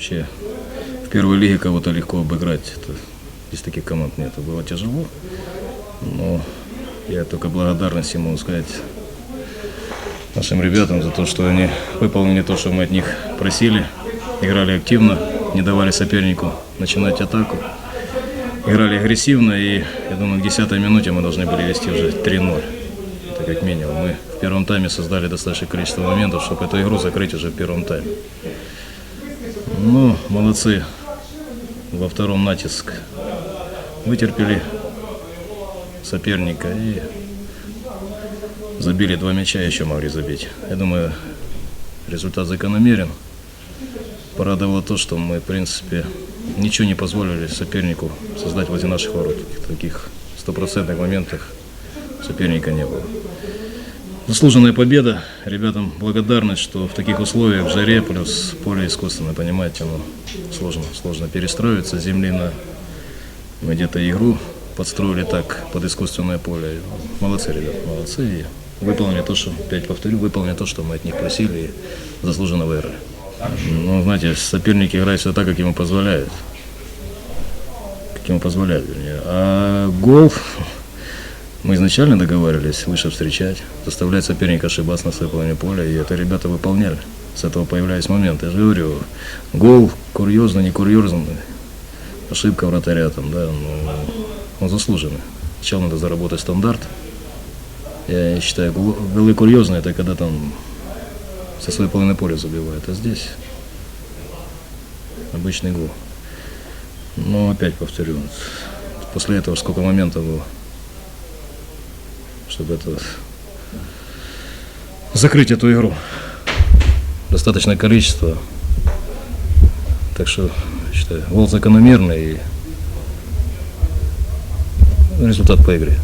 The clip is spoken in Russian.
вообще в первой лиге кого-то легко обыграть. Это, здесь таких команд нет. Было тяжело, но я только благодарность могу сказать нашим ребятам за то, что они выполнили то, что мы от них просили, играли активно, не давали сопернику начинать атаку. Играли агрессивно, и я думаю, к 10 минуте мы должны были вести уже 3-0. Это как минимум. Мы в первом тайме создали достаточное количество моментов, чтобы эту игру закрыть уже в первом тайме. Ну, молодцы. Во втором натиск вытерпели соперника и забили два мяча, еще могли забить. Я думаю, результат закономерен. Порадовало то, что мы, в принципе, ничего не позволили сопернику создать возле наших ворот. Таких стопроцентных моментах соперника не было. Заслуженная победа. Ребятам благодарность, что в таких условиях, в жаре, плюс поле искусственное, понимаете, ну, сложно, сложно перестроиться с земли на мы где-то игру подстроили так под искусственное поле. Молодцы, ребят, молодцы. И выполнили то, что, опять повторю, выполнили то, что мы от них просили и заслуженно выиграли. Ну, знаете, соперники играют все так, как ему позволяют. Как ему позволяют, вернее. А гол мы изначально договаривались выше встречать, заставлять соперника ошибаться на своей половине поля, и это ребята выполняли. С этого появлялись моменты. Я же говорю, гол курьезно, не курьезно, ошибка вратаря там, да, но он заслуженный. Сначала надо заработать стандарт. Я считаю, гол- голы курьезные, это когда там со своей половины поля забивают, а здесь обычный гол. Но опять повторю, после этого сколько моментов было, чтобы это закрыть эту игру. Достаточное количество. Так что, считаю, гол закономерный и результат по игре.